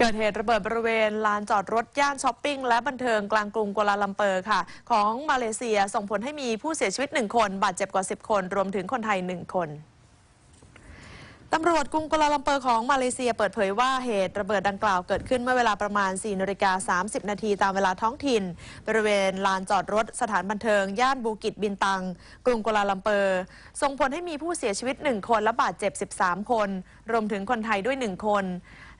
เกิดเหตุระเบิดบริเวณลานจอดรถย่านช้อปปิ้งและบันเทิงกลางกรุงกัวลาลัมเปอร์ค่ะ ของมาเลเซียส่งผลให้มีผู้เสียชีวิต 1 คน บาดเจ็บกว่า 10 คน รวมถึงคนไทย 1 คนตำรวจกรุงกัวลาลัมเปอร์ของมาเลเซียเปิดเผยว่าเหตุระเบิดดังกล่าวเกิดขึ้นเมื่อเวลาประมาณ 4นาฬิกา30 นาทีตามเวลาท้องถิ่น บริเวณลานจอดรถสถานบันเทิง ย่านบูกิตบินตัง กรุงกัวลาลัมเปอร์ ส่งผลให้มีผู้เสียชีวิต 1 คนและบาดเจ็บ 13 คน รวมถึงคนไทยด้วย 1 คน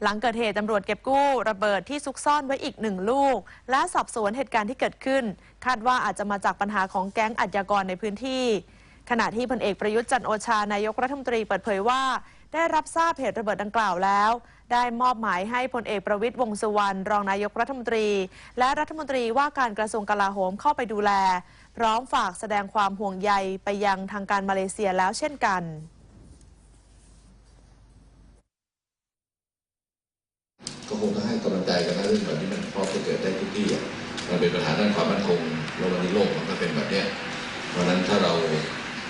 หลังเกิดเหตุตำรวจเก็บกู้ระเบิดที่ซุกซ่อนไว้อีกหนึ่งลูก และสอบสวนเหตุการณ์ที่เกิดขึ้น คาดว่าอาจจะมาจากปัญหาของแก๊งอาชญากรในพื้นที่ ขณะที่พลเอกประยุทธ์จันโอชานายกรัฐมนตรีเปิดเผยว่า ได้รับทราบเหตุระเบิดดังกล่าวแล้ว ได้มอบหมายให้พลเอกประวิตยวงษ์สุวรรณรองนายกรัฐมนตรี และรัฐมนตรีว่าการกระทรวงกลาโหมเข้าไปดูแล พร้อมฝากแสดงความห่วงใยไปยังทางการมาเลเซียแล้วเช่นกัน ก็คงต้องให้ กำลังใจกันนะเรื่องแบบนี้มันพร้อมจะเกิดได้ทุกที่อะมันเป็นปัญหาด้านความมั่นคงแล้ววันนี้โลกมันก็เป็นแบบเนี้ยเพราะนั้นถ้าเรา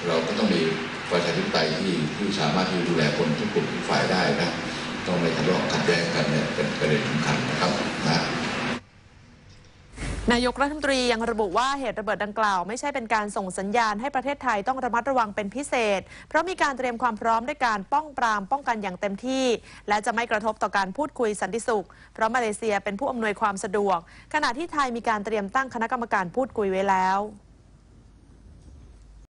เราก็ต้องมีประชาธิปไตยที่ที่สามารถที่จะดูแลคนทุกกลุ่มทุกฝ่ายได้นะต้องไม่ทะเลาะขัดแย้งกันเนี่ยเป็นประเด็นสำคัญนะครับ นายกรัฐมนตรียังระบุว่าเหตุระเบิดดังกล่าว ไม่ใช่เป็นการส่งสัญญาณให้ประเทศไทยต้องระมัดระวังเป็นพิเศษ เพราะมีการเตรียมความพร้อมด้วยการป้องปรามป้องกันอย่างเต็มที่ และจะไม่กระทบต่อการพูดคุยสันติสุข เพราะมาเลเซียเป็นผู้อำนวยความสะดวก ขณะที่ไทยมีการเตรียมตั้งคณะกรรมการพูดคุยไว้แล้ว